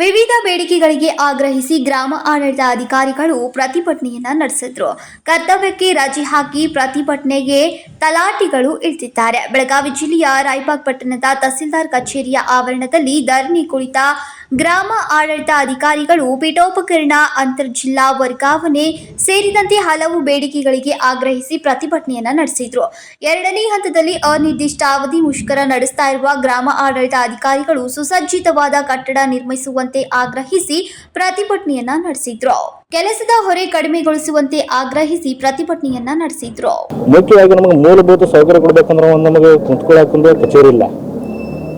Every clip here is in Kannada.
ವಿವಿಧ ಬೇಡಿಕೆಗಳಿಗೆ ಆಗ್ರಹಿಸಿ ಗ್ರಾಮ ಆಡಳಿತ ಅಧಿಕಾರಿಗಳು ಪ್ರತಿಭಟನೆಯನ್ನ ನಡೆಸಿದ್ರು. ಕರ್ತವ್ಯಕ್ಕೆ ರಜೆ ಹಾಕಿ ಪ್ರತಿಭಟನೆಗೆ ತಲಾಟಿಗಳು ಇಳಿದಿದ್ದಾರೆ. ಬೆಳಗಾವಿ ಜಿಲ್ಲೆಯ ರಾಯಬಾಗ್ ಪಟ್ಟಣದ ತಹಸೀಲ್ದಾರ್ ಕಚೇರಿಯ ಆವರಣದಲ್ಲಿ ಧರಣಿ ಕುಳಿತ ಗ್ರಾಮ ಆಡಳಿತ ಅಧಿಕಾರಿಗಳು ಪೀಠೋಪಕರಣ, ಅಂತರ್ಜಿಲ್ಲಾ ವರ್ಗಾವಣೆ ಸೇರಿದಂತೆ ಹಲವು ಬೇಡಿಕೆಗಳಿಗೆ ಆಗ್ರಹಿಸಿ ಪ್ರತಿಭಟನೆಯನ್ನ ನಡೆಸಿದ್ರು. ಎರಡನೇ ಹಂತದಲ್ಲಿ ಅನಿರ್ದಿಷ್ಟಾವಧಿ ಮುಷ್ಕರ ನಡೆಸ್ತಾ ಇರುವ ಗ್ರಾಮ ಆಡಳಿತ ಅಧಿಕಾರಿಗಳು ಸುಸಜ್ಜಿತವಾದ ಕಟ್ಟಡ ನಿರ್ಮಿಸುವಂತೆ ಆಗ್ರಹಿಸಿ ಪ್ರತಿಭಟನೆಯನ್ನ ನಡೆಸಿದ್ರು. ಕೆಲಸದ ಹೊರೆ ಕಡಿಮೆಗೊಳಿಸುವಂತೆ ಆಗ್ರಹಿಸಿ ಪ್ರತಿಭಟನೆಯನ್ನ ನಡೆಸಿದ್ರು. ಮುಖ್ಯವಾಗಿ ನಮಗೆ ಮೂಲಭೂತ ಸೌಕರ್ಯ ಕೊಡಬೇಕಂದ್ರೆ ನಮಗೆ ಕುಂತ್ಕೊಳ್ಳೋಕೆ ಕಚೇರಿ ಇಲ್ಲ.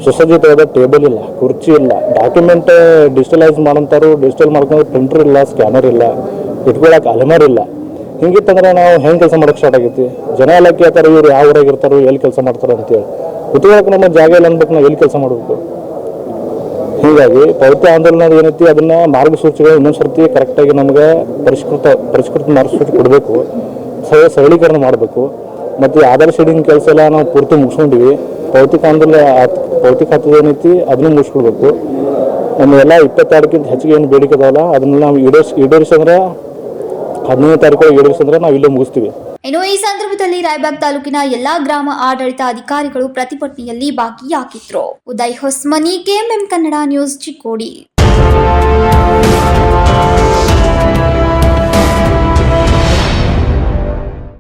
ಸುಸಜ್ಜಿತವಾದ ಟೇಬಲ್ ಇಲ್ಲ, ಕುರ್ಚಿ ಇಲ್ಲ. ಡಾಕ್ಯುಮೆಂಟ್ ಡಿಜಿಟಲೈಸ್ ಮಾಡೋಂಥವ್ರು ಡಿಜಿಟಲ್ ಮಾಡ್ಕೊಂಡು ಪ್ರಿಂಟರ್ ಇಲ್ಲ ಸ್ಕ್ಯಾನರ್ ಇಲ್ಲ ಇಟ್ಕೊಳಕ್ಕೆ ಅಲೆಮಾರಿ ಇಲ್ಲ. ಹಿಂಗಿತ್ತಂದ್ರೆ ನಾವು ಹೆಂಗೆ ಕೆಲಸ ಮಾಡೋಕೆ ಸ್ಟಾರ್ಟ್ ಆಗೈತಿ? ಜನ ಎಲ್ಲ ಕೇಳ್ತಾರೆ, ಇವ್ರು ಯಾವ ಊರಾಗ ಇರ್ತಾರೋ, ಎಲ್ಲಿ ಕೆಲಸ ಮಾಡ್ತಾರೋ ಅಂತೇಳಿ ಕುತ್ಕೊಳಕ್ಕೆ ನಮ್ಮ ಜಾಗ ಇಲ್ಲ ಅನ್ಬೇಕು ನಾವು ಎಲ್ಲಿ ಕೆಲಸ ಮಾಡಬೇಕು? ಹೀಗಾಗಿ ಪೌತ್ಯ ಆಂದೋಲನ ಏನೈತಿ, ಅದನ್ನ ಮಾರ್ಗಸೂಚಿಗಳು ಇನ್ನೊಂದು ಸರ್ತಿ ಕರೆಕ್ಟಾಗಿ ನಮಗೆ ಪರಿಷ್ಕೃತ ಪರಿಷ್ಕೃತ ಮಾರ್ಗಸೂಚಿ ಕೊಡಬೇಕು. ಸರಳೀಕರಣ ಮಾಡಬೇಕು. ಮತ್ತು ಆಧಾರ್ ಶೀಡಿಂಗ್ ಕೆಲಸ ಎಲ್ಲ ನಾವು ಪೂರ್ತಿ ಮುಗಿಸ್ಕೊಂಡಿವಿ. ಭೌತಿಕ ಅಂದ್ರೆ ಭೌತಿಕ ಖಾತೆ ಏನೈತಿ, ಅದನ್ನು ಮುಗಿಸ್ಕೊಳ್ಬೇಕು ನಮ್ಮ ಎಲ್ಲ ಇಪ್ಪತ್ತಾರಕ್ಕಿಂತ ಹೆಚ್ಚಿಗೆ ಏನು ಬೇಡಿಕೆ ಅದಾವಲ್ಲ, ಅದನ್ನ ನಾವು ಈಡೇರಿಸ್, ಈಡೇರಿಸಂದ್ರೆ ಹದಿನೈದು ತಾರೀಕು ಈಡೇರಿಸಂದ್ರೆ ನಾವು ಇಲ್ಲೇ ಮುಗಿಸ್ತೀವಿ. ಇನ್ನು ಈ ಸಂದರ್ಭದಲ್ಲಿ ರಾಯಬಾಗ್ ತಾಲೂಕಿನ ಎಲ್ಲಾ ಗ್ರಾಮ ಆಡಳಿತ ಅಧಿಕಾರಿಗಳು ಪ್ರತಿಭಟನೆಯಲ್ಲಿ ಭಾಗಿಯಾಗಿದ್ರು. Uday Hosmani, KMM Kannada news Chikkodi.